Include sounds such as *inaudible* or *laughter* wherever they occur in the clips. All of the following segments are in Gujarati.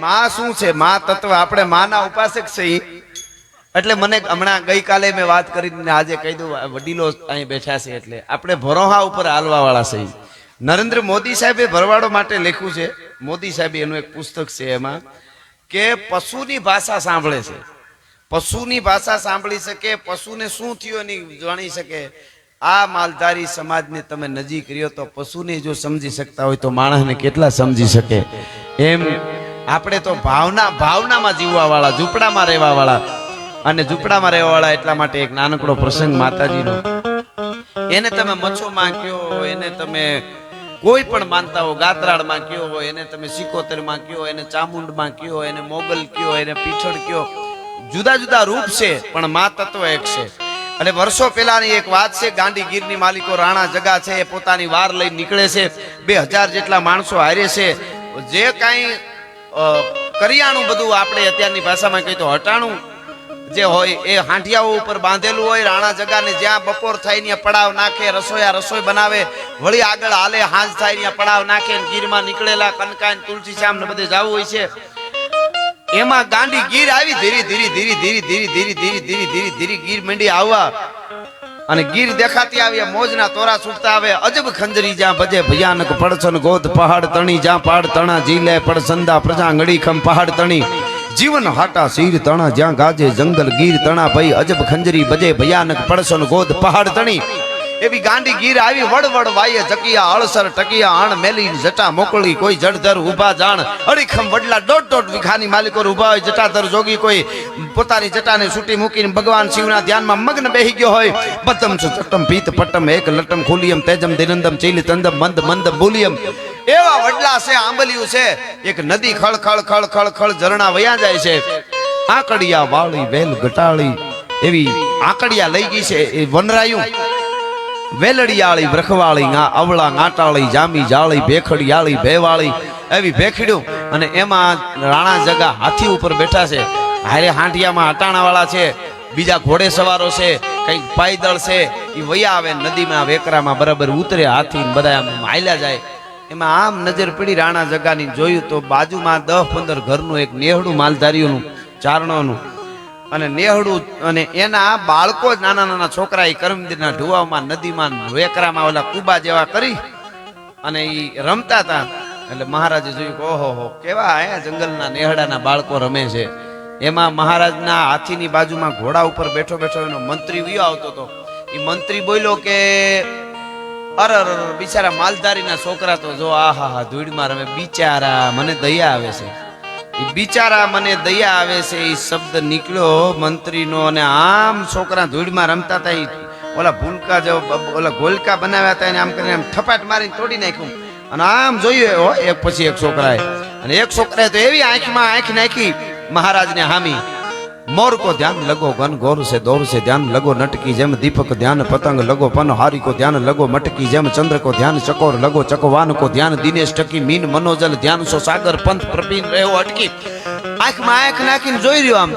માં શું છે? માં તત્વ આપણે માના ઉપાસક છે એટલે મને હમણાં ગઈકાલે મેં વાત કરીને આજે કહી દઉં વડીલો અહીં બેઠા છે એટલે. આપણે ભરોહા ઉપર હાલવા વાળા છે નરેન્દ્ર મોદી સાહેબે ભરવાડો માટે લખ્યું છે. મોદી સાહેબે એનું એક પુસ્તક છે એમાં કે પશુની ભાષા સાંભળે છે. પશુની ભાષા સાંભળી શકે, પશુને શું થયું એની જાણી શકે. આ માલધારી સમાજને તમે નજીક રહ્યો તો પશુને જો સમજી શકતા હોય તો માણસને કેટલા સમજી શકે? એમ આપણે તો ભાવના ભાવનામાં જીવવા વાળા ઝૂંપડામાં રહેવા વાળા અને ઝૂંપડામાં રહેવા વાળા એટલા માટે એક નાનકડો પ્રસંગ માતાજીનો. એને તમે મચ્છો માંગ્યો એને તમે કોઈ પણ માનતા હો, ગાત્રાળમાં કયો હોય, એને તમે સિકોતર કયો એને ચામુંડમાં કયો એને મોગલ કયો એને પીછળ કયો જુદા જુદા રૂપ છે, પણ મા તત્વ એક છે. અને વર્ષો પહેલાની એક વાત છે ગાંધી ગીરની માલિકો રાણા જગા છે, એ પોતાની વાર લઈ નીકળે છે. બે હજાર જેટલા માણસો હારે છે. જે કાંઈ કરિયાણું બધું આપણે અત્યારની ભાષામાં કહીએ તો હટાણું જે હોય એ હાંઠિયાઓ ઉપર બાંધેલું હોય, રાણા જગાને જ્યાં બપોર થાય ત્યાં પડાવ નાખે, રસોયા રસોઈ બનાવે, વળી આગળ હાલે, હાંજ થાય ત્યાં પડાવ નાખે ગીરમાં નીકળેલા, કનકાન, તુલસી શ્યામ ને બધે જવું હોય છે. એમાં ગાંડી ગીર આવી, ધીરે ધીરે ધીરે ધીરે ધીરે ધીરે ધીરે ધીરે ધીરે ધીરે ગીર મંડી આવવા અને ગીર દેખાતી આવી મોજના તોરા છૂટતા આવે. અજબ ખંજરી જ્યાં ભજે, ભયાનક પડછન ગોદ પહાડ તણી, જ્યાં પહાડ તણા જીલે પડસંદા પ્રજા ખમ પહાડ તણી. જીવન હાટા શીર તણા જ્યાં ગાજે, જંગલ ગીર તણા ભઈ, અજબ ખંજરી બજે ભયાનક પડસન ગોદ પહાડ તણી. એવી ગાંડી ગીર આવી વડ વડ વાયે જકિયા અળસર ટકિયા, આણ મેલી જટા મોકળી, કોઈ જડધર ઊભા જાણ. અડીખમ વડલા દોઢ દોઢ વીઘાની માલિકો ઊભા હોય, જટાધર જોગી કોઈ પોતાની જટાને છૂટી મૂકીને ભગવાન શિવના ધ્યાનમાં મગ્ન બેહી ગયો હોય. પતમ છ ચટમ પીત પટમ એક લટમ ખુલિયમ, તેજમ દિનંદમ ચીલી તંદમ મંદ મંદ બોલિયમ. એવા વડલા છે, આંબલિયું છે. એક નદી ખળ ખળ ખળ ખળ ખળ ઝરણા વયા જાય છે. આકડિયા વાળી વેલ ઘટાળી એવી આકડિયા લઈ ગઈ છે, એ વનરાયું. વેલડિયાળી વ્રખવાળી અવળા ગાંટાળી જામી, જાળી, ભેખડિયાળી, ભેવાળી એવી ભેખડ્યું. અને એમાં રાણા જગા હાથી ઉપર બેઠા છે. હારે હાંટિયામાં હટાણાવાળા છે. બીજા ઘોડે સવારો છે. કંઈક પાયદળ છે. એ વયા આવે નદીમાં, વેકરામાં બરાબર ઉતરે હાથી બધા આમ હાલ્યા જાય. એમાં આમ નજર પડી રાણા જગાની, જોયું તો બાજુમાં દસ પંદર ઘરનું એક નેહડું માલધારીઓનું, ચારણોનું. અને નેહડું અને એના બાળકો જ નાના નાના છોકરા એ કરમદીરના ઢુવામાં નદીમાં વેકરામાં ઓલા કુબા જેવા કરી અને એ રમતા હતા. એટલે મહારાજે જોયું કે, ઓહો, હો, કેવા આયા જંગલના નેહડાના બાળકો રમે છે. એમાં મહારાજના હાથીની બાજુમાં ઘોડા ઉપર બેઠો બેઠો એનો મંત્રી વિયો આવતો હતો. એ મંત્રી બોલ્યો કે, અર બિચારા માલધારીના છોકરા તો જો આ હા હા ધૂળમાં રમે, બિચારા, મને દયા આવે છે. બિચારા મને દયા આવે છે, એ શબ્દ નીકળ્યો મંત્રીનો અને આમ છોકરા ધૂળમાં રમતા હતા ઓલા ભૂલકા જેવો ઓલા ગોલકા બનાવ્યા હતા એને આમ કરીને આમ થપાટ મારીને તોડી નાખ્યું. અને આમ જોયું એક પછી એક છોકરાએ. અને એક છોકરાએ તો એવી આંખમાં આંખ નાખી, મહારાજને હામી. મોર કો ધ્યાન લગો, ઘન ગોર સે દોર સે ધ્યાન લગો, નટકી જેમ દીપક ધ્યાન, પતંગ લગો, પન હારી કો ધ્યાન લગો, મટકી જેમ ચંદ્ર કો ધ્યાન, ચકોર લગો ચકવાન કો ધ્યાન, દિનેશ ટકી મીન મનોજલ ધ્યાન, સો સાગર પંથ પ્રપીન રહ્યો અટકી. આંખમાં આંખ નાખીને જોઈ રહ્યો આમ.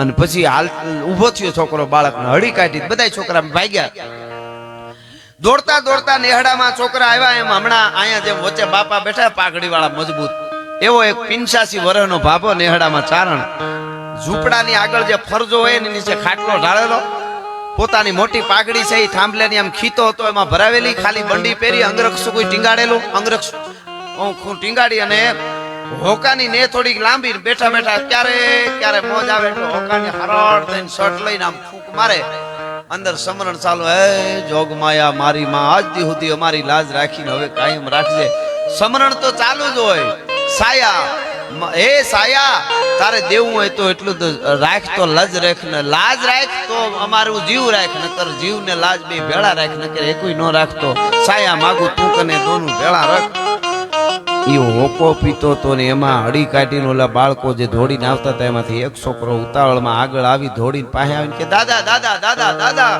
અને પછી હાલ ઊભો થયો છોકરો બાળકને, હળી કાઢી બધા છોકરા ભાગ્યા. દોડતા દોડતા નેહડામાં છોકરા આવ્યા એમ, હમણાં અહીંયા જેમ વચ્ચે બાપા બેઠા પાઘડી વાળા મજબૂત. એવો એક પિંચાસી વર્ષનો ભાભો નેહડામાં ચારણ. ઝૂંપડાની આગળ જે ફરજો હોય એની નીચે ખાટલો ઢાળેલો, પોતાની મોટી પાઘડી છે, એ થાંભલેની આમ ખીતો હતો, એમાં ભરાવેલી, ખાલી બંડી પહેરી, અંગરક્ષું કોઈ ટીંગાડેલું? અંગરક્ષ. ટીંગાડી અને હોકાની ને થોડીક લાંબી બેઠા બેઠા ક્યારે ક્યારે મોજ આવે એટલે હોકાની હરળ થઈને શર્ટ લઈને આમ ફૂંક મારે. અંદર સમરણ ચાલુ, હે જોગ માયા, મારી માં, આજ દી સુધી અમારી લાજ રાખીને હવે કાયમ રાખજે. સમરણ તો ચાલુ જ હોય. સાયા. હે સાયા, તારે દેવું હોય તો એટલું રાખ તો લજ રાખ ને લાજ રાખ તો અમારું જીવ રાખ, નકર જીવ ને લાજ બે ભેળા રાખ, નકર એકોય ન રાખતો સાયા માગું તું કને દોનું ભેળા રાખ. એ હોકો પીતો તો ને એમાં હળી કાઢીને ઓલા બાળકો જે ધોડીને આવતા હતા, એમાંથી એક છોકરો ઉતાવળમાં આગળ આવી ધોડીને પાસે આવીને કે, દાદા દાદા દાદા દાદા.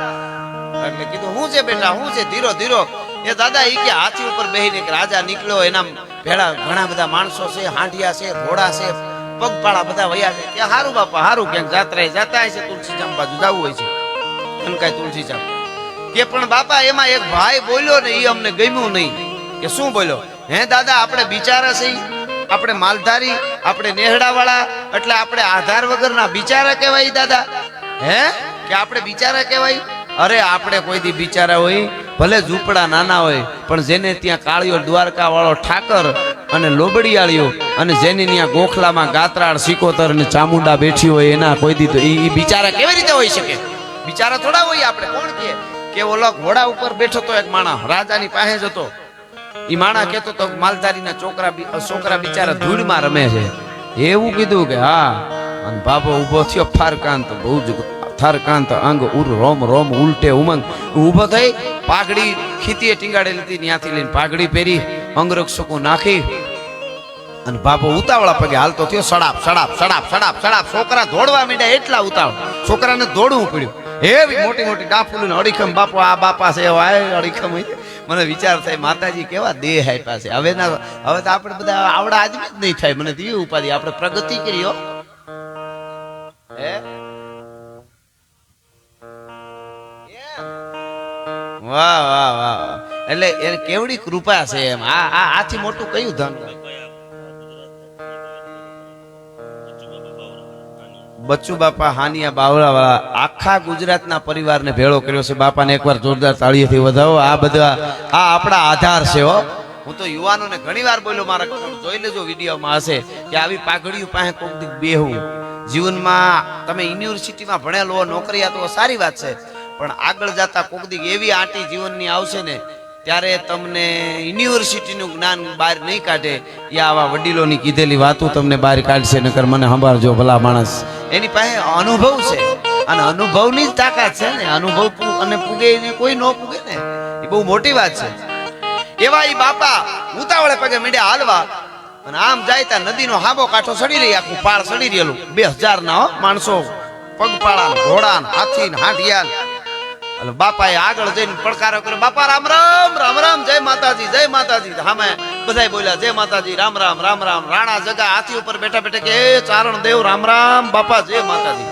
એટલે કીધું, હું છે બેટા, હું છે? ધીરો ધીરો. એ દાદા એ કે હાથી ઉપર બેહીને રાજા નીકળ્યો એના ભેળા ઘણા બધા માણસો છે હાંડિયા છે, ઘોડા છે, પગપાળા બધા વયા છે. કે હારું બાપા, હારું, ક્યાંક જાત્રાએ જાતા છે તુલસી ચામ બાજુ જવું હોય છે. કનકાય તુલસી ચામ કે પણ બાપા, એમાં એક ભાઈ બોલ્યો ને એ અમને ગમ્યું નહીં. કે શું બોલ્યો? હે દાદા, આપણે બિચારા છે આપણે માલધારી, આપણે નેહડાવાળા, એટલે આપણે આધાર વગરના બિચારા કહેવાય દાદા. હે? કે આપણે બિચારા કહેવાય? અરે, આપણે કોઈ દી બિચારા હોય ભલે ઝૂંપડા નાના હોય, પણ જેને ત્યાં કાળિયો દ્વારકા વાળો ઠાકર અને લોબડિયાળીઓ અને જેની ત્યાં ગોખલામાં ગાત્રાળ, સિકોતર અને ચામુંડા બેઠી હોય એના કોઈ દી તો ઈ ઈ બિચારા કેવી રીતે હોઈ શકે? બિચારા થોડા હોય આપણે, કોણ કહે? કે ઓલો ઘોડા ઉપર બેઠો તો એક માણસ રાજાની પાસે જતો. એ માણા કહેતો તો માલધારીના છોકરા છોકરા બિચારા ધૂળમાં રમે છે. એવું કીધું કે હા, અને બાપો ઊભો થયો ફારકાંત બહુ જ થારકાંત અંગ ઉર રોમ રોમ ઉલટે ઉમંગ. ઊભો થઈ પાઘડી ખીતીએ ટીંગાડેલી હતી ત્યાંથી લઈને પાઘડી પહેરી અંગરક્ષકો નાખી. અને બાપો ઉતાવળા પગે હાલતો થયો, સડાપ સડાપ સડાપ સડાપ સડાપ. છોકરા દોડવા માંડ્યા એટલા ઉતાવળ. છોકરાને દોડવું પડ્યું. એવી મોટી મોટી ડાફુલી અડીખમ. બાપો, આ બાપા છે એવા અડીખમ મને વિચાર થાય, માતાજી કેવા દેહ આપ્યા છે. હવે ના, હવે તો આપણે બધા આવડા આદમી જ નહીં થાય. મને દીવી ઉપાધિ. આપણે પ્રગતિ કરી, હો. હે? વાહ વાહ વાહ. એટલે એને કેવડી કૃપા છે એમ. આ આ, આથી મોટું કયું ધન? બચ્ચુ બાપા હાનિયા બાવળા વાળા આખા ગુજરાતના પરિવારને ભેળો કર્યો છે. બાપાને એકવાર જોરદાર તાળીઓથી વધાવો. આ બધા, આ આપણા આધાર છે હો. હું તો યુવાનોને ઘણી વાર બોલ્યો, મારા જોઈ લેજો, વિડીયોમાં હશે કે આવી પાઘડીઓ પાસે કોક દી બેહવું જીવનમાં તમે યુનિવર્સિટીમાં ભણેલો નોકરી તો સારી વાત છે. પણ આગળ જતા કોક દી એવી આંટી જીવનની આવશે ને, ત્યારે તમને યુનિવર્સિટીનું જ્ઞાન બહાર નહીં કાઢે, એ આવા વડીલોની કીધેલી વાતો તમને બહાર કાઢશે, નકર મને સંભાળજો ભલા માણસ. એની પાસે અનુભવ છે, અને અનુભવની જ તાકાત છે ને, અનુભવ અને પૂગે એને કોઈ ન પૂગે ને, એ બહુ મોટી વાત છે. એવા ઈ બાપા ઉતાવળે પગે મીડ્યા હાલવા, અને આમ જાય ત્યાં નદીનો હાબો કાંઠો સડી રહી, આખું પાળ સડી રહેલું. બે હજાર ના માણસો પગપાળા ઘોડા હાથી ને ને એટલે બાપાએ આગળ જઈને પડકારો કર્યો. બાપા, રામ રામ રામ રામ, જય માતાજી જય માતાજી. હામે બધાય બોલ્યા, જય માતાજી, રામ રામ રામ રામ. રાણા જગા હાથી ઉપર બેઠા બેઠા કે ચારણ દેવ, રામ રામ, બાપા, જય માતાજી.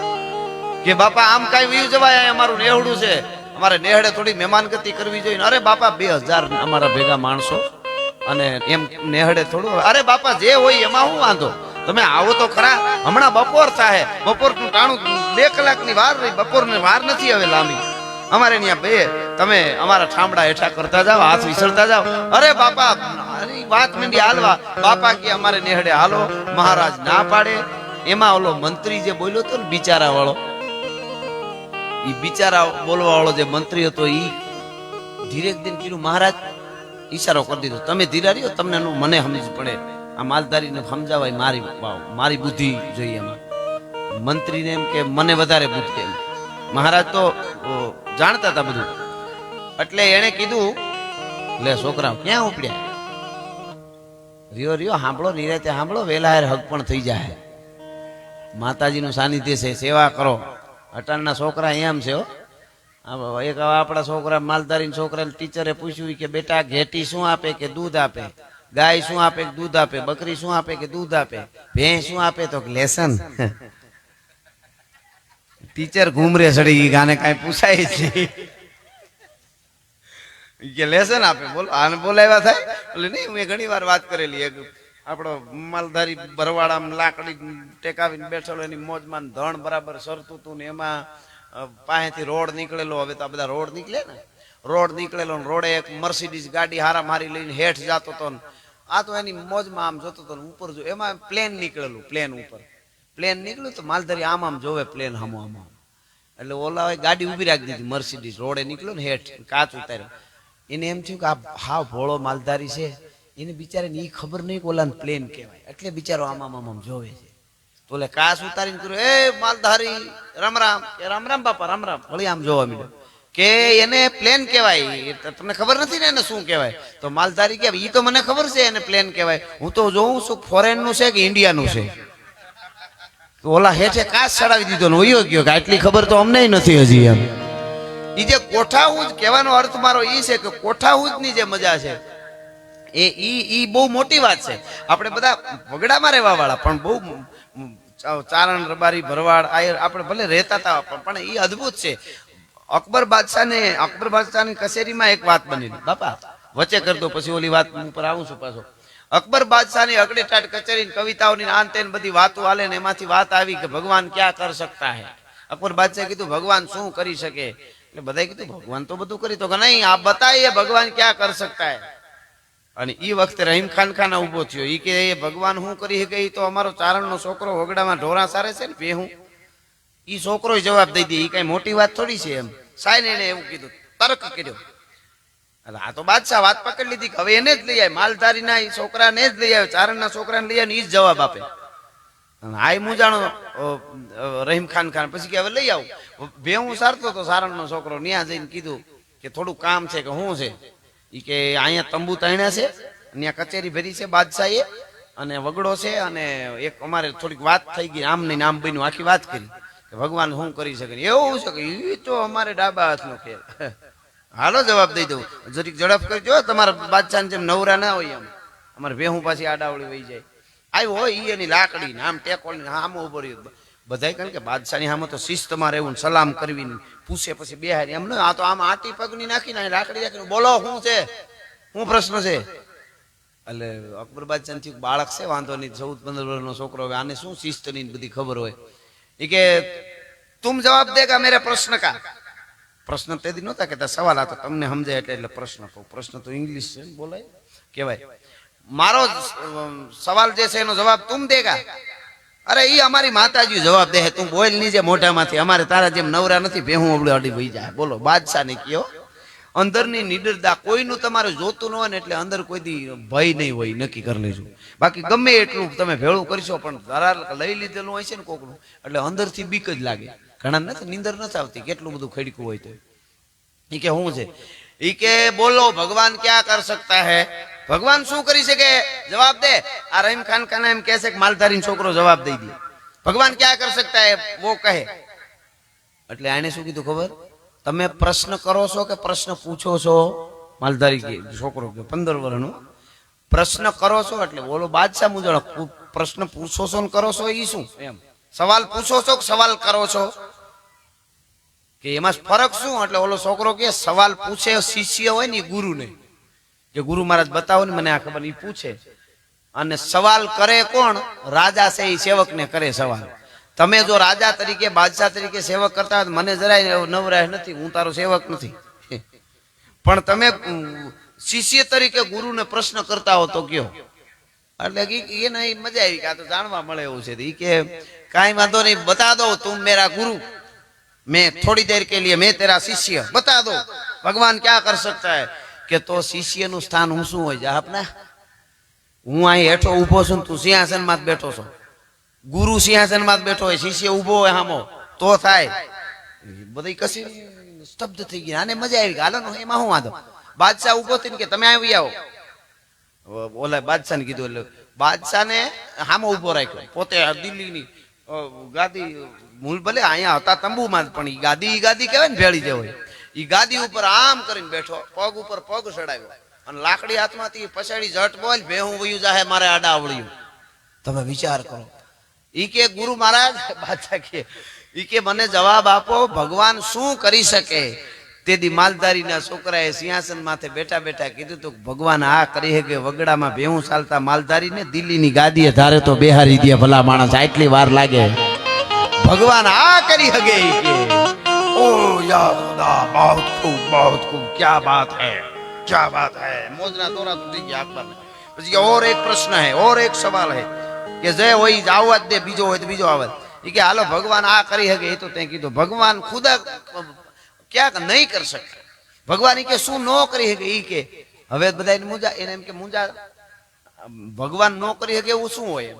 કે, બાપા, આમ કઈ વયું જવાય અમારું નેહડું છે. અમારે નેહડે થોડી મહેમાનગતિ કરવી જોઈએ. અરે, બાપા, બે હજાર અમારા ભેગા માણસો અને એમ નેહડે થોડું. અરે, બાપા, જે હોય એમાં હું વાંધો. તમે આવો તો ખરા. હમણાં બપોર થાય બપોરનું ટાણું બે કલાકની વાર રહી. બપોરની વાર નથી હવે લાંબી. અમારે ત્યાં બે. તમે અમારા ઠામડા હેઠા કરતા જાઓ, હાથ વિસરતા જાઓ. અરે બાપા વાત મીંડી હાલવા. બાપા કે અમારે નેહડે હાલો, મહારાજ ના પાડે. એમાં ઓલો મંત્રી જે બોલ્યો હતો ને બિચારા વાળો ઈ બિચારા બોલવા વાળો જે મંત્રી હતો, ઈ ધીરે દિન કીધું, મહારાજ, ઈશારો કરી દીધો. તમે ધીરા રહ્યો, તમને મને સમજ પડે. આ માલધારીને સમજાવાય મારી મારી બુદ્ધિ જોઈએ એમાં. મંત્રીને એમ કે, મને વધારે બુદ્ધિ એમ. મહારાજ તો જાણતા હતા બધું. એટલે એણે કીધું, લે છોકરા ક્યાં ઉપડ્યા? રિયો રિયો સાંભળો નિરાતે સાંભળો વેલા હારે હક પણ થઈ જાય માતાજીનું સાનિધ્ય છે, સેવા કરો. અટાણના છોકરા એમ છે એક આપણા છોકરા માલધારી છોકરાને ટીચરે પૂછ્યું કે, બેટા, ઘેટી શું આપે કે દૂધ આપે? ગાય શું આપે કે દૂધ આપે? બકરી શું આપે કે દૂધ આપે? ભેંસ શું આપે? તો લેસન. ટીચર ઘૂમરે સડી ગઈ ગાને કાંઈ પૂછાય છે કે લેસન આપે, બોલો, આને બોલાવ્યા થાય? એટલે નહીં મેં ઘણી વાર વાત કરેલી, એક આપણો માલધારી ભરવાડામાં લાકડી ટેકાવીને બેઠેલો, એની મોજમાં ધણ બરાબર સરતું હતું ને એમાં પાસેથી રોડ નીકળેલો, હવે તો આ બધા રોડ નીકળે ને, રોડ નીકળેલો ને રોડે એક મર્સિડીઝ ગાડી હારા મારી લઈને હેઠ જતો હતો ને, આ તો એની મોજમાં આમ જોતો હતો ને ઉપર જો, એમાં પ્લેન નીકળેલું, પ્લેન ઉપર. પ્લેન નીકળ્યું તો માલધારી આમ આમ જોવે પ્લેન હામો આમ આમ. એટલે ઓલાએ ગાડી ઊભી રાખી દીધી મર્સિડીઝ રોડે નીકળ્યો ને હેઠ, કાચ ઉતાર્યો. એને એમ થયું કે આ હાવ ભોળો માલધારી છે. એને બિચારાને એ ખબર નહીં કે ઓલાને પ્લેન કહેવાય. એટલે બિચારો આમ આમ આમ જોવે છે. તો એટલે કાચ ઉતારીને કર્યું, એ માલધારી, રામ રામ. એ રામ રામ બાપા, રામ રામ. વળી આમ જોવા મળ્યો કે એને પ્લેન કહેવાય તમને ખબર નથી ને એને શું કહેવાય? તો માલધારી કે એ તો મને ખબર છે એને પ્લેન કહેવાય. હું તો જોઉં છું ફોરેનનું છે કે ઇન્ડિયાનું છે? ઓલા હેઠે કાચ ચડાવી દીધો ને ગયો કે આટલી ખબર તો અમને નથી હજી એમ. એ જે કોઠાહુજ કહેવાનો અર્થ મારો એ છે કે કોઠાહૂજની જે મજા છે, એ ઈ ઈ બહુ મોટી વાત છે. આપણે બધા વગડામાં રહેવા વાળા પણ બહુ ચારણ, રબારી, ભરવાડ આ આપણે ભલે રહેતા હતા પણ- ઈ અદ્ભુત છે. અકબર બાદશાહને, અકબર બાદશાહની કચેરીમાં એક વાત બની બાપા, વચ્ચે કરતો પછી ઓલી વાત ઉપર આવું છું પાછો. અકબર બાદશાહની અગડેટાટ કચેરી કવિતાઓની આન તેન બધી વાતો આલે ને એમાંથી વાત આવી કે ભગવાન ક્યાં કર શકતા હે? અકબર બાદશાહે કીધું, ભગવાન શું કરી શકે? એટલે બધાએ કીધું, ભગવાન તો બધું કરી તો કે નહીં, આ બતાવીએ ભગવાન ક્યાં કર શકતા હે? અને એ વખતે રહીમ ખાન ખાન ઊભો થયો. એ કે, એ ભગવાન શું કરી શકે? એ તો અમારો ચારણનો છોકરો વગડામાં ઢોરા સારે છે ને પેહું એ છોકરો જવાબ દઈ દે એ કઈ મોટી વાત થોડી છે એમ. સાયન એને એવું કીધું, તર્ક કર્યો. એટલે આ તો બાદશાહ વાત પકડી લીધી હવે એને જ લઈ આવે માલધારીના ઈ છોકરાને જ લઈ આવે ચારણના છોકરાને લઈ આવે ને એ જ જવાબ આપે. હા આય મુજાણો રહીમ ખાન ખાન. પછી કે હવે લઈ આવું. ભેહું સારતો હતો સારણનો છોકરો ન્યા જઈને કીધું કે થોડું કામ છે કે શું છે? એ કે અહીંયા તંબુ તણ્યા છે ત્યાં કચેરી ભરી છે બાદશાહે, અને વગડો છે, અને એક અમારે થોડીક વાત થઈ ગઈ આમ નહીં આમ બન્યું આખી વાત કરી ભગવાન શું કરી શકે એવું છે કે એ તો અમારે ડાબા હાથનો ખેલ હાલો જવાબ દઈ દઉં. જરીક ઝડપ કરજો તમારા બાદશાહ જેમ નવરા ના હોય એમ. અમારે વેહું પાછી આડાવડી વહી જાય. આવ્યો હોય ઈ એની લાકડી આમ ટેકોળી આમ ઊભો રહ્યો. બધાય કારણ કે બાદશાહની સામે તો શિસ્તમાં રહેવું એવું સલામ કરવી પૂછે પછી બે હારી એમ ન, આ તો આમ આટી પગની નાખીને લાકડી રાખીને બોલો, શું છે? શું પ્રશ્ન છે? એટલે અકબર બાદશાહ થયું બાળક છે, વાંધો નહીં, ચૌદ, પંદર વર્ષનો છોકરો હવે આને શું શિસ્તની ની બધી ખબર હોય? એ કે, તું જવાબ દેગા મેરે પ્રશ્ન કા? પ્રશ્ન તેથી નહોતા કહેતા, સવાલ હતો તમને સમજાય એટલે એટલે પ્રશ્ન કહું. પ્રશ્ન તો ઇંગ્લિશ છે બોલાય. કહેવાય. મારો સવાલ જે છે એનો જવાબ તું દેગા. અરે એ અમારી માતાજી જવાબ દે તું બોલની જે મોઢામાંથી, અમારે તારા જેમ નવરા નથી, ભેહું અબડે અડી વહી જાય. બોલો, બાદશાહ ને કયો. અંદરની નિડરતા કોઈનું તમારે જોતું ન હોય ને એટલે અંદર કોઈ દી ભય નહીં હોય, નક્કી કરી લેજો. બાકી ગમે એટલું તમે ભેળું કરશો, પણ ધરાર લઈ લીધેલું હોય છે ને કોકનું, એટલે અંદરથી બીક જ લાગે. ઘણા નથી, નીંદર નથી આવતી, કેટલું બધું ખડકું હોય તો. એ કે શું છે? એ કે બોલો, ભગવાન ક્યાં કર સકતા હે? ભગવાન શું કરી શકે? જવાબ દે. આ રહીમ ખાન ખાને એમ કહે છે કે માલધારી છોકરો જવાબ દઈ દે. ભગવાન ક્યાં કર સકતા હે? વો કહે. એટલે આને શું કીધું ખબર? તમે પ્રશ્ન કરો છો કે પ્રશ્ન પૂછો છો? માલધારી છોકરો કે, પંદર વર્ષનો પ્રશ્ન કરો છો એટલે બોલો, બાદશાહ મુજબ પ્રશ્ન પૂછો છો ને કરો છો એ શું? એમ. સવાલ પૂછો છો કે સવાલ કરો છો? કે એમાં ફરક શું? એટલે ઓલો છોકરો કે સવાલ પૂછે, શિષ્ય હોય ને ગુરુને. કે ગુરુ મહારાજ બતાવો ને, મને આ ખબર ઈ પૂછે. અને સવાલ કરે કોણ? રાજા છે એ સેવકને કરે સવાલ. તમે જો રાજા તરીકે, બાદશાહ તરીકે સેવક કરતા હોય મને જરાય નવરાય નથી, હું તારો સેવક નથી. પણ તમે શિષ્ય તરીકે ગુરુને પ્રશ્ન કરતા હો તો કયો. એટલે એને મજા આવી કે આ તો જાણવા મળે એવું છે. એ કે, કાંઈ વાંધો નહીં બતા દો, તું મેરા ગુરુ. मैं थोड़ी देर के लिए मैं तेरा शिष्य बता दो भगवान क्या कर सकता है કે તો શિષ્યનું સ્થાન હું શું હોય જા આપના હું અહીં હેઠો ઊભો છું ને તું સિંહાસનમાં જ બેઠો છો ગુરુ સિંહાસનમાં જ બેઠો હોય શિષ્ય ઊભો હોય હામો તો થાય બધી કસી સ્તબ્ધ થઈ ગઈ આને મજા આવી ગઈ હાલો ને એમાં શું વાંધો બાદશાહ ઊભો થઈને કે તમે આવી આવો ઓલા બાદશાહને કીધું એટલે બાદશાહને હામો ઊભો રાખ્યો પોતે આ દિલ્હીની અ, ગાદી મૂળ ભલે અહીંયા હતા તંબુમાં પણ ઈ ગાદી ઈ ગાદી કહેવાય ને ભેળી જે હોય. ઈ ગાદી ઉપર આમ કરીને બેઠો, પગ ઉપર પગ ચડાવ્યો. અને લાકડી હાથમાંથી પછાડી ઝટ બોલ, ભેહું વયું જાહે, મારે આડા આવડ્યું. તમે વિચાર કરો. ઈ કે, ગુરુ મહારાજ, બાદશાહ કે, ઈ કે, મને જવાબ આપો, ભગવાન શું કરી શકે? તેથી માલધારીના છોકરાએ સિંહાસન માથે બેઠા બેઠા કીધું તો ભગવાન આ કરી હે કે વગડામાં ભેહું ચાલતા માલધારીને દિલ્હીની ગાદીએ ધારે તો બેહારી દે ભલા માણસ, આટલી વાર લાગે. ભગવાન આ કરી હગે કે. ઓ યા બહુત ખૂબ બહુત ખૂબ, ક્યા બાત હે, ક્યા બાત હે. મોજના દોરા તૂટી ગયા અકબરને પછી ઓર એક પ્રશ્ન હે, ઓર એક સવાલ હે, કે જે હોય આવવા જ દે, બીજો હોય તો બીજો આવે. કે હાલો ભગવાન આ કરી હકે એ તો તે કીધું. ભગવાન ખુદા ક્યાંક નહીં કરી શકે. ભગવાન કે, શું ન કરી શકે એ કે, હવે બધા મુંજા એને એમ કે, મુંજા, ભગવાન નો કરી શકે એવું શું હોય?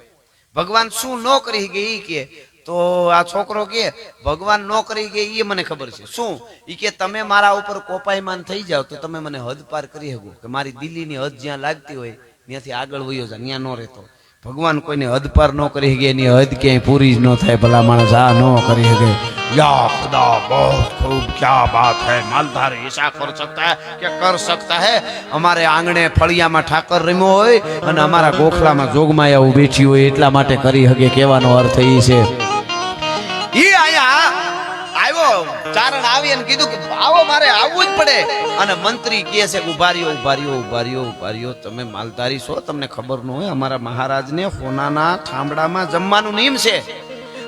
ભગવાન શું નો કરી શકે એ કે, તો આ છોકરો કે, ભગવાન નો કરી કે એ મને ખબર છે. શું? એ કે, તમે મારા ઉપર કોપાયમાન થઈ જાવ તો તમે મને હદ પાર કરી શકો કે મારી દિલ્હીની હદ જ્યાં લાગતી હોય, ત્યાંથી આગળ વયો જાય ત્યાં નો રહેતો. ભગવાન કોઈને હદ પાર ન કરી શકે એની હદ ક્યાંય પૂરી જ ન થાય, ભલા માણસ આ ન કરી શકે યા ખુદા બહુત ખૂબ ક્યા બાત હે માલધારી ऐसा कर सकता है કે કર सकता है અમારે આંગણે ફળિયામાં ઠાકર રમ્યો હોય અને અમારા ગોખલામાં જોગમાયા બેઠી હોય એટલા માટે કરી હકે કહેવાનો અર્થ એ છે ઈ આયા આવ્યો ચારણ આવી અને કીધું કે આવો મારે આવવું જ પડે અને મંત્રી કહે છે કે ઉભા રહ્યો ઉભા રહ્યો ઉભા રહ્યો ઉભા રહ્યો તમે માલધારી છો તમને ખબર ન હોય અમારા મહારાજને હોનાના ઠામડામાં જમવાનું નિયમ છે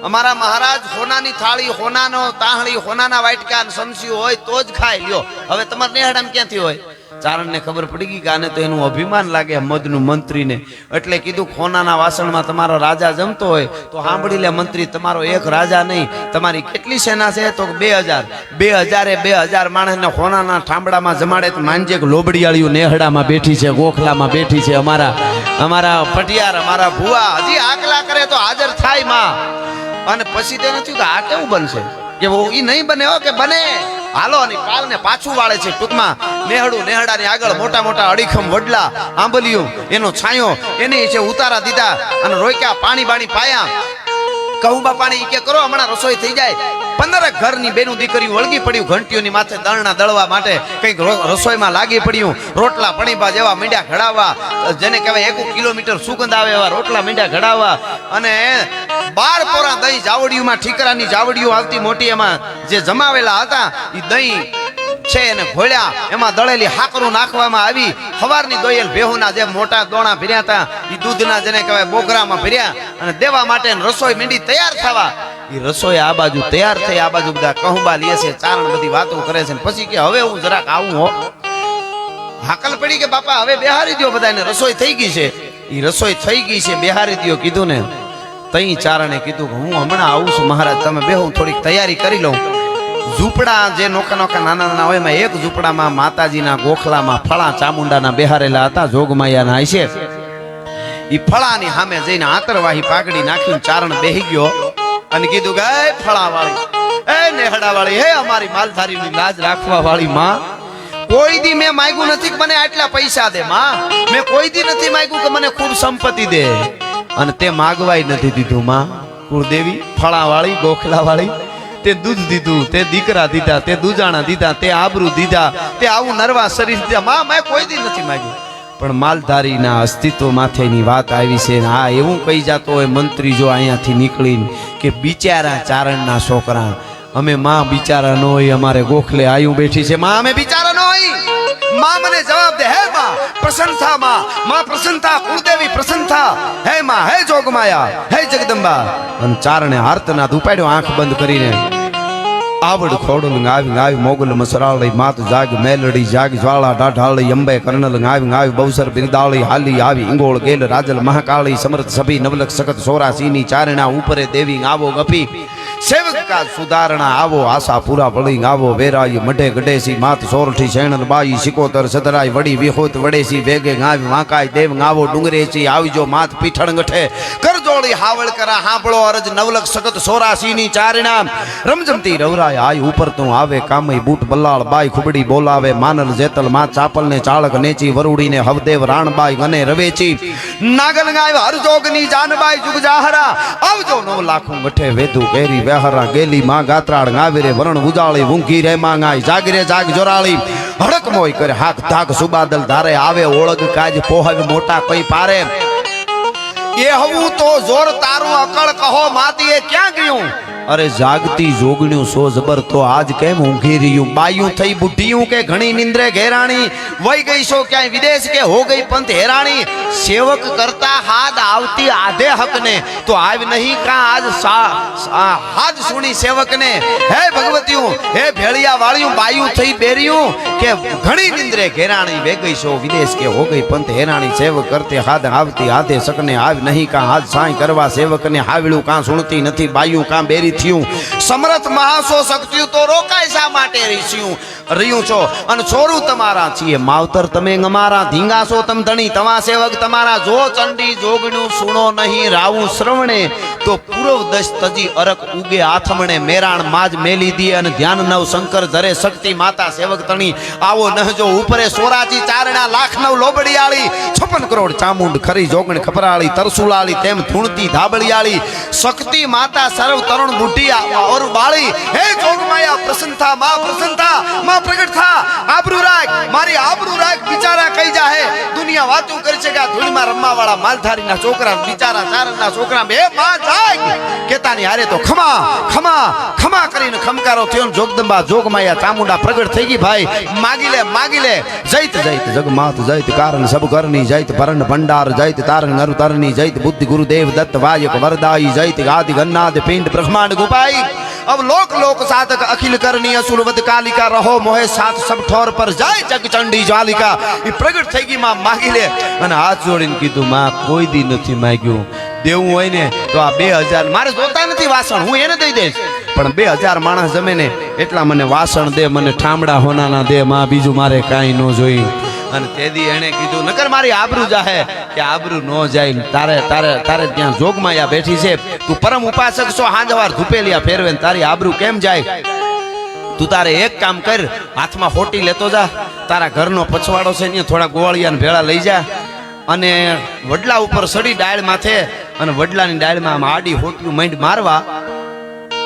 અમારા મહારાજ હોનાની થાળી, હોનાનો તાહણી હોનાના વાટકા સમસ્યું હોય તો જ ખાય. લ્યો, હવે તમારે નેહડામાં ક્યાંથી હોય? ચારણને ખબર પડી ગઈ કે આને તો એનું અભિમાન લાગે મદનું મંત્રીને. એટલે કીધું ખોનાના વાસણમાં તમારો રાજા જમતો હોય તો સાંભળી લે મંત્રી, તમારો એક રાજા નહીં, તમારી કેટલી સેના છે? તો બે હજાર. બે હજારે બે હજાર માણસને ખોનાના ઠાંબડામાં જમાડે તો માનજે કે લોબડીયાળીયું નેહડામાં બેઠી છે, ગોખલામાં બેઠી છે અમારા અમારા પટિયાર, અમારા ભુવા. હજી આકલા કરે તો હાજર થાયમાં. અને પછી તેને થયું કે આ કેવું બનશે? કે એ નહીં બને હો, કે બને. હાલો, અને પાલને પાછું વાળે છે ટૂંકમાં. નેહડું, નેહડાની આગળ મોટા મોટા અડીખમ વડલા, આંબલિયું, એનો છાંયો, એની છે ઉતારા દીધા અને રોક્યા પાણી બાણી પાયા. કહું ઈ કે કરો, હમણાં રસોઈ થઈ જાય. પંદર ઘરની બેનું દીકરીઓ વળગી પડ્યું, ઘંટીઓની માથે દળના દળવા માટે કંઈક રસોઈમાં લાગી પડ્યું. રોટલા પણીબા જેવા મીંડા ઘડાવવા, જેને કહેવાય એક કિલોમીટર સુગંધ આવે એવા રોટલા મીંડા ઘડાવવા. અને બાર પોરા દહીં જાવડીઓમાં ઠીકરાની જાવડીઓ આવતી મોટી એમાં જે જમાવેલા હતા એ દહીં છે એને ઘોળ્યા. એમાં દળેલી હાકરું નાખવામાં આવી. હવારની દોયેલ ભેહુના જે મોટા દોણા ભર્યા હતા. એ દૂધના જેને કહેવાય બોગરામાં ભર્યા. અને દેવા માટે રસોઈ મીંડી તૈયાર થવા એ રસોઈ આ બાજુ તૈયાર થઈ, આ બાજુ બધા કહુંબા લે છે, ચારણ બધી વાતો કરે છે પછી કે હવે હું જરાક આવું હો. હાકલ પડી કે બાપા, હવે બેહારી દ્યો બધાને રસોઈ થઈ ગઈ છે. એ રસોઈ થઈ ગઈ છે, બેહારી દો કીધું ને. તઈ ચારણે કીધું કે હું હમણાં આવું છું મહારાજ, તમે બે થોડીક તૈયારી કરી લઉં. ઝૂંપડા જે નોખા નોખા નાના નાના હોય એમાં એક ઝૂંપડામાં માતાજીના ગોખલામાં ફળા ચામુંડાના બેહારેલા હતા, જોગમાયાના છે એ ફળાની સામે જઈને આતરવાહી પાઘડી નાખીને ચારણ બેહી ગયો. અને કીધું કે, એ ફળા એ નેહડા વાળી હે અમારી માલધારીની લાજ રાખવા વાળી માં, કોઈ દી મેં માગ્યું નથી કે મને આટલા પૈસા દે માં. મેં કોઈ દી નથી માગ્યું કે મને ખૂબ સંપત્તિ દે. અને તે માગવાય નથી દીધું માં. કુળદેવી, ફળાવાળી, ગોખલાવાળી ગોખલા વાળી તે દૂધ દીધું, તે દીકરા દીધા, તે દૂજાણા દીધા, તે આબરૂ દીધા, તે આવું નરવા શરીર દીધા. માં, મેં કોઈ દી નથી માંગ્યું. પણ માલધારીના અસ્તિત્વ માથેની વાત આવી છે આ એવું કહી જતો હોય મંત્રી જો અહીંયાથી નીકળીને કે બિચારા ચારણના છોકરા. અમે માં બિચારા ન હોય, અમારે ગોખલે આયું બેઠી છે. માં, અમે બિચારા ન હોય. માં મને જવાબ દે, હે માં, પ્રસન્નતા માં. માં પ્રસન્નતા, કુળદેવી પ્રસન્નતા. હે માં, હે જોગમાયા, હે જગદંબા. અને ચારણે હાર્તનાદ દુપાડ્યો આંખ બંધ કરીને આવડ ખોડું આવી આવી મોગલ મસરાળી, માત જાગ મેલડી, જાગ જ્વાળા, ડાઢાળી, અંબે કર્ણલ આવી આવી બવસર બિરદાળી, હાલી આવી ઇંગોળ ગેલ, રાજલ, મહાકાળી, સમર્થ સભી નવલક સખત, સોરાસીની, ચારણા, ઉપરે દેવી આવો ગપી સેવક સુધારણા, આવો આશા પૂરા વળી આવો વેરાય મઢે ગઢેસી માત સોરઠી શેણલ બાઈ સિકોતર સદરાય વડી વિહોત, વડેસી, વેગે ગાવી વાંકાય, દેવ ગાવો, ડુંગરેસી, આવજો માત પીઠણ ગઠે. કરજોળી હાવળ કરા હાંભળો અરજ નવલક સગત સોરાસી ની ચારણા. રમજમતી રવરાય આય ઉપર તું આવે કામઈ બૂટ બલ્લાળ બાઈ ખુબડી બોલાવે, માનલ જેતલ, માં ચાપલ ને ચાળક, નેચી, વરુડીને હવદેવ, રાણબાઈ, ગને રવેચી. નાગલ ગાય, હરજોગની જાનબાઈ જુગ જાહરા આવજો, નવ લાખું ગઠે વેધુ કેરી વેહરા ગેલી માં ગાત્રાળ ગાવીરે વરણ ઉજાળી, ઊંઘી રે માં ગાય જાગરે જાગ જોરાળી. હડક મોય કરે હાક ધાક સુબાદલ ધારે, આવે ઓળગ કાજ પોહવ મોટા કઈ પારે. એ હવું તો જોર તારું અકળ કહો માતી એ ક્યાં ગયું? અરે જાગતી જોગણ્યું સો જબર તો આજ કેમ ઊંઘી રહ્યું? બાયું થઈ બુઢીયું કે ઘણી નિંદ્રે ઘેરાણી? વઈ ગઈ છો ક્યાંય વિદેશ કે હો ગઈ પંથ હેરાણી? સેવક કરતા હાથ આવતી આધે હકને. તો આવ નહીં કા આજ હાદ સુણી સેવકને? હે ભગવતીયું હે ભેળિયા વાળ્યું બાયું થઈ બેર્યું કે ઘણી નિંદ્રે ઘેરાણી? વે ગઈ છો વિદેશ કે હો ગઈ પંથ હેરાણી? સેવક કરતે હાથ આવતી આધે શકને. આવ નહીં કા હાથ સાંઈ કરવા સેવકને. હાવળું કાં સુણતી નથી, બાયું કાં બેરી થયું. સમરથ મહાસો શક્તિયું તો રોકાય શા માટે રીસ્યું રહ્યું છો. અને છોરું તમારા છીએ. માવતર તમે અમારા ધીંગા છો તમ ધણી, તમા સેવક, તમારા જો ચંડી જોગણું સુણો નહીં, રાવું શ્રવણે, તો પૂર્વ દશ તજી અરક ઉગે આથમણે, મેરાણ માજ મેલી દી અને ધ્યાન નવ શંકર ધરે શક્તિ માતા સેવક તણી આવો નહજો ઉપરે સોરાજી ચારણા, લાખ નવ લોબડિયાળી, છપ્પન કરોડ ચામુંડ ખરી જોગણ ખપરાળી, તરસુલાળી, તેમ ધૂણતી ધાબળિયાળી. શક્તિ માતા સર્વ તરુણ બુઢી ઓર બાળી. હે જોગમાયા પ્રસન્ન થા, માં પ્રસન્ન થા, માં પ્રગટ થા. આબરૂ રાખ, મારી આબરૂ રાખ, બિચારા કઈ જાહે દુનિયા વાતું કરી છે કે આ ધૂળમાં રમવા વાળા માલધારીના છોકરા, બિચારા ચારણના છોકરા, બે માં જાય. કેતાની હારે તો ખમા ખમા ખમા કરીને ખમકારો થયો ને જોગદંબા જોગમાયા ચામુંડા પ્રગટ થઈ ગઈ ભાઈ માગી લે માગી લે જૈત જૈત જગમાત જૈત કારણ સબ કરની જૈત ભરણ ભંડાર જૈત તારણ નરુ તરની જૈત બુદ્ધિ ગુરુદેવ દત્ત વાયક વરદાઈ જૈત ગાદિ ગન્નાદ પિંડ બ્રહ્માંડ ગુપાઈ अब लोक लोक साधक अखिल करनी असुरवत कालिका रहो मोहे साथ सब ठोर पर જાય જગ ચંડી જ્વાલિકા એ પ્રગટ થઈ ગઈ માં માગી લે અને હાથ જોડીને કીધું માં કોઈ દી નથી માગ્યું દેવું હોય ને તો આ બે હજાર મારે જોતા નથી વાસણ, હું એને દઈ દઈશ. પણ બે હજાર માણસ જમે ને એટલા મને વાસણ દે, મને ઠામડા હોનાના દે, માં બીજું મારે કાંઈ ન જોઈ અને તેદી એણે કીધું, નકર મારી આબરૂ જાહે, કે આબરૂ ન જાય તારે તારે તારે ત્યાં જોગમાયા બેઠી છે. તું પરમ ઉપાસક છો, હાંજવાર ધૂપેલિયા ફેરવે તારી આબરૂ કેમ જાય? તું તારે એક કામ કર, હાથમાં હોટી લેતો જા. તારા ઘરનો પછવાડો છે ને થોડા ગોવાળિયાને ભેળા લઈ જા. અને વડલા ઉપર સડી ડાળ માથે અને વડલાની ડાળમાં આમ આડી હોટિયું માંડ મારવા,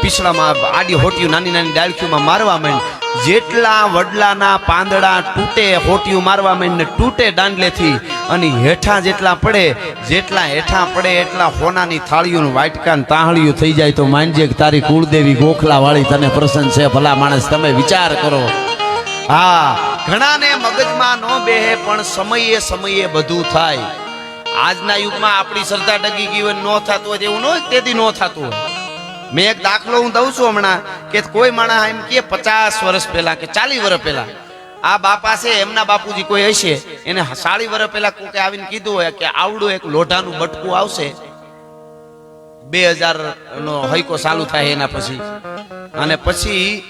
પીછળામાં આડી હોટિયું, નાની નાની ડાળખીઓમાં મારવા માંડ, જેટલા વડલાના પાંદડા તૂટે, હોટિયું મારવા માંડ ને તૂટે દાંડલેથી, અને હેઠા જેટલા પડે, જેટલા હેઠા પડે, એટલા હોનાની થાળીઓનું વાટકાન તાહળીયું થઈ જાય તો માનજે તારી કુળદેવી ગોખલા વાળી તને પ્રસન્ન છે, ભલા માણસ, તમે વિચાર કરો. હા, ઘણાને મગજમાં ન બેહે, પણ સમયે સમયે બધું થાય. આજના યુગમાં આપણી શ્રદ્ધા ડગી ગઈ હોય, ન થતું હોય, એવું ન હોય તેથી ન થતું હોય. મેં એક દાખલો હું દઉં છું હમણાં, કે કોઈ માણસ એમ કે પચાસ વર્ષ પહેલા કે ચાલીસ વર્ષ પહેલા. આ બાપા છે, એમના બાપુજી કોઈ હશે, એને સાડી વર્ષ પહેલા કોકે આવીને કીધું હોય કે આવડું એક લોઢાનું બટકું આવશે. બે હજાર નો હૈકો ચાલુ થાય એના પછી. અને પછી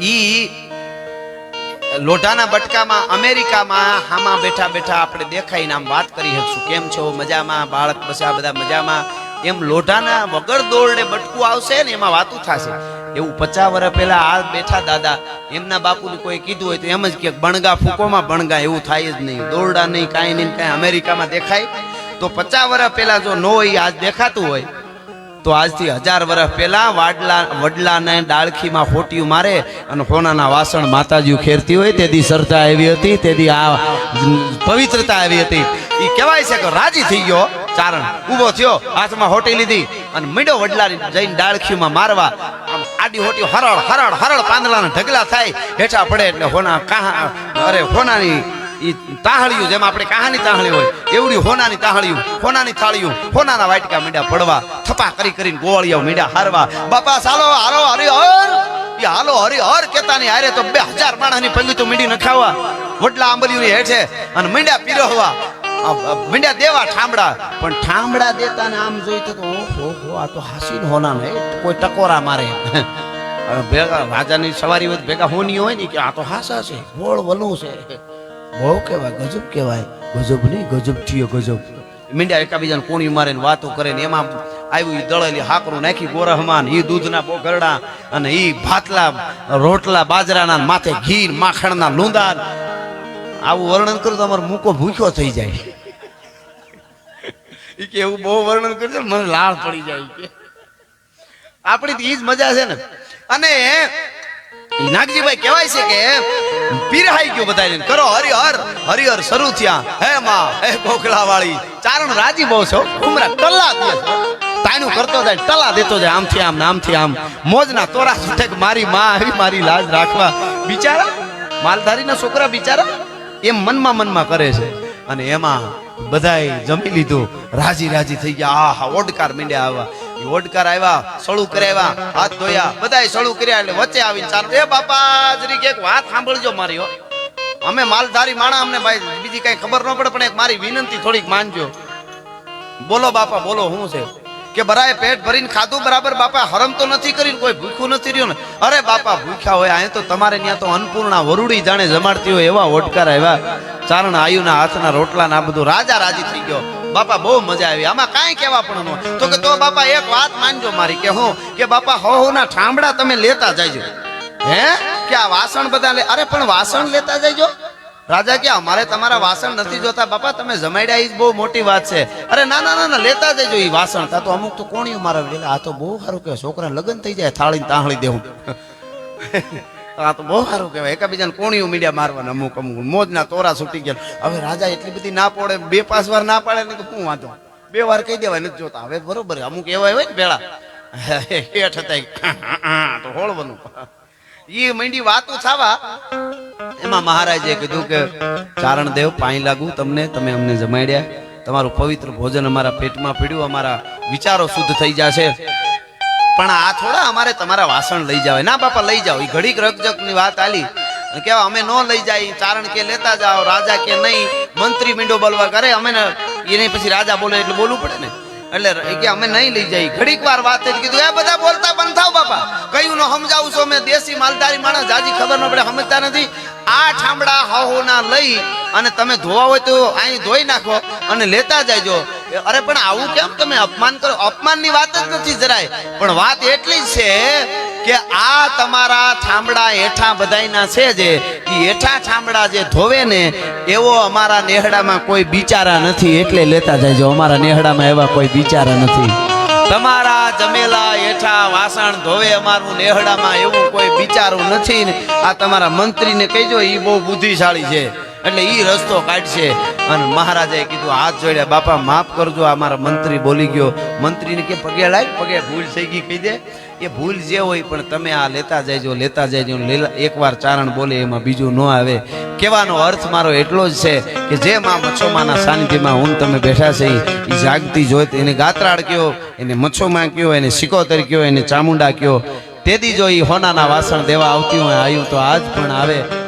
ઈ લોઢાના બટકામાં અમેરિકામાં હામાં બેઠા બેઠા આપણે દેખાઈને આમ વાત કરી શકશું. કેમ છો? મજામાં? બાળક બસ આ બધા મજામાં? એમ લોઢાના વગર દોરડે બટકું આવશે ને એમાં વાતું થશે. એવું પચાસ વર્ષ પહેલા આ બેઠા દાદા, એમના બાપુને કોઈ કીધું હોય તો એમ જ કે બણગા ફૂકોમાં બણગા, એવું થાય જ નહીં. દોરડા નહીં, કાંઈ નહીં, કાંઈ અમેરિકામાં દેખાય. તો પચાસ વર્ષ પહેલા જો ન હોય, આજ દેખાતું હોય તો આજથી હજાર વર્ષ પહેલા વાડલા, વડલાને ડાળખીમાં ફોટિયું મારે અને હોનાના વાસણ માતાજી ખેરતી હોય તેથી શ્રદ્ધા આવી હતી, તેથી આ પવિત્રતા આવી હતી. એ કહેવાય છે કે રાજી થઈ ગયો. ચારણ, ઊભો થયો, હાથમાં હોટી લીધી અને મીડો વડલાની જઈને ડાળખીમાં મારવા. આડી હોટી હરળ હરળ હરળ પાંદડાના ઢગલા થાય, હેઠા પડે એટલે હોના કાહા, અરે હોનાની ઈ તાહળિયું, જેમ આપણે કહાની તાહળી હોય, એવડી હોનાની તાહળિયું, હોનાની થાળિયું, હોનાના વાટકા મીંડા પડવા થપા કરી કરીને ગોવાળિયા મીંડા હારવા. બાપા, સાલો હારો હરી હર એ હાલો હરી હર કેતાની હારે તો બે હજાર માણસની પંગીતું મીંડી નખાવા વડલા આંબલિયું હેઠે અને મીંડા આ મીંડા દેવા ઠામડા. પણ ઠામડા દેતા ને આમ જોઈ તો ઓહો આ તો હાસીન હોના ને કોઈ ટકોરા મારે. ભેગા, રાજાની સવારી હોય ભેગા હોની હોય ને, કે આ તો હાસા છે ગોળ વલું છે. બહુ કહેવાય, ગજબ કહેવાય. ગજબ નહીં, ગજબ થયો ગજબ. મીંડા એકાબીજાને કોણી મારે વાતો કરે ને એમાં આવ્યું એ દળેલી હાકરું નાખી ગોરહમાન, ઈ દૂધના બોગરડા અને ઈ ભાતલા, રોટલા બાજરાના માથે ઘી માખણના લૂંદા આવું વર્ણન કરું તો અમારો મૂકો ભૂખ્યો થઈ જાય. એ કે એવું બહુ વર્ણન કરજો મને લાળ પડી જાય. આપણી તો એ જ મજા છે ને. અને નાગજીભાઈ કહેવાય છે કે પીરહાઈ ગયો બધાને કરો હરિહર હરિહર શરૂ થયા. હે માં, હે ગોખલા વાળી ચારણ રાજી બહુ છો ઉમરા ટલ્લા તાણું કરતો જાય ટલા દેતો જાય. આમથી આમ ને આમથી આમ. મોજના તોરા છૂટે મારી માં આવી, મારી લાજ રાખવા. બિચારા, માલધારીના છોકરા બિચારા, એમ મનમાં મનમાં કરે છે. અને એમાં બધાય જમી લીધું. રાજી રાજી થઈ ગયા. આ હા ઓડકાર મીંડ્યા આવા એ ઓડકાર આવ્યા, સળું કરાવ્યા, હાથ ધોયા. બધાય સળું કર્યા એટલે વચ્ચે આવીને ચાલ. એ બાપા જરીક એક વાત સાંભળજો મારી, હો. અમે માલધારી માણા, અમને ભાઈ બીજી કઈ ખબર ન પડે, પણ એક મારી વિનંતી થોડીક માનજો. બોલો બાપા, બોલો શું છે? કે બરાએ પેટ ભરીને ખાધું બરાબર, બાપા હરમ તો નથી કરીને કોઈ ભૂખ્યું નથી રહ્યું ને. અરે બાપા, ભૂખ્યા હોય અહીંયા તો તમારે ત્યાં તો અન્નપૂર્ણા વરુડી જાણે જમાડતી હોય એવા ઓટકાર આવ્યા. ચારણ આયુના હાથના રોટલા ના બધું રાજા રાજી થઈ ગયો. બાપા, બહુ મજા આવી. આમાં કાંઈ કહેવા પણ ન તો કે તો બાપા, એક વાત માનજો મારી કે હું, કે બાપા હો હો ના ઠામડા તમે લેતા જાયજો. હે? કે આ વાસણ બધા લે? અરે પણ વાસણ લેતા જજો રાજા કે અમારે તમારા વાસણ નથી જોતા. બાપા, તમે જમાડ્યા એ બહુ મોટી વાત છે. અરે ના ના ના લેતા જજો એ વાસણ. તા અમુક તો કોણિયું મારા આ તો બહુ સારું કહેવાય. છોકરા લગ્ન થઈ જાય થાળી તાળી દેવું. આ તો બહુ સારું કહેવાય. એકબીજાને કોણીઓ મીડિયા મારવાના અમુક અમુક. મોજના તોરા છૂટી ગયા. હવે રાજા એટલી બધી ના પડે, બે, પાંચ વાર ના પાડે ને તો શું વાંધો? બે વાર કહી દેવાય, નથી જોતા. હવે બરોબર અમુક એવા હોય ને ભેળા. *laughs* હેઠ હતા *laughs* તો હોળવાનું. એ મંડી વાતું થાવા એમાં મહારાજે કીધું કે, ચારણ દેવ, પાણી લાગુ તમને, તમે અમને જમાડ્યા. તમારું પવિત્ર ભોજન અમારા પેટમાં પીડ્યું, અમારા વિચારો શુદ્ધ થઈ જશે. પણ આ થોડા અમારે તમારા વાસણ લઈ જાવ ના બાપા, લઈ જાઓ. એ ઘડીક રકજકની વાત આલી. કેવા, અમે ન લઈ જાય ચારણ કે લેતા જાઓ, રાજા કે નહીં, મંત્રી મીંડો બોલવા કરે, અમે એને પછી રાજા બોલે એટલે બોલવું પડે ને? એટલે કે અમે નહીં લઈ જાય ઘડીક વાર વાત થઈ કીધું, એ બધા બોલતા બંધ થાવ બાપા. કયું નો સમજાવું છું મેં દેશી માલધારી માણસ, જાજી ખબર ન પડે, સમજતા નથી. આ ઠામડા હાહોના લઈ અને તમે ધોવા હોય તો અહીં ધોઈ નાખો અને લેતા જાયજો અરે, પણ આવું કેમ તમે અપમાન કરો? અપમાનની વાત જ નથી જરાય. પણ વાત એટલી જ છે કે આ તમારા ઠામડા હેઠા બધાયના છે જે? ઈ હેઠા ઠામડા જે ધોવે ને, એવો અમારા નેહડામાં કોઈ બિચારા નથી. એટલે લેતા જાયજો અમારા નેહડામાં એવા કોઈ બિચારા નથી. તમારા જમેલા હેઠા વાસણ ધોવે અમારું નેહડામાં એવું કોઈ બિચારું નથી ને. આ તમારા મંત્રીને કહેજો, ઈ બહુ બુદ્ધિશાળી છે. એટલે ઈ રસ્તો કાઢશે. અને મહારાજાએ કીધું, હાથ જોડ્યા, બાપા, માફ કરજો, આ મારા મંત્રી બોલી ગયો. મંત્રીને કે, પગે લાગ, પગે ભૂલ થઈ ગઈ, કહી દે. એ ભૂલ જે હોય પણ તમે આ લેતા જજો લેતા જજો લેલા- એકવાર ચારણ બોલે એમાં બીજું ન આવે. કહેવાનો અર્થ મારો એટલો જ છે કે જે માં મચ્છોમાના સાનિધ્યમાં હું તમે બેઠા છે એ જાગતી જોઈ એને ગાત્રાળ કયો, એને મચ્છોમાં કયો, એને સિકોતર કયો, એને ચામુંડા કયો. તેથી જો એ હોનાના વાસણ દેવા આવતી હોય આવ્યું તો આજ પણ આવે.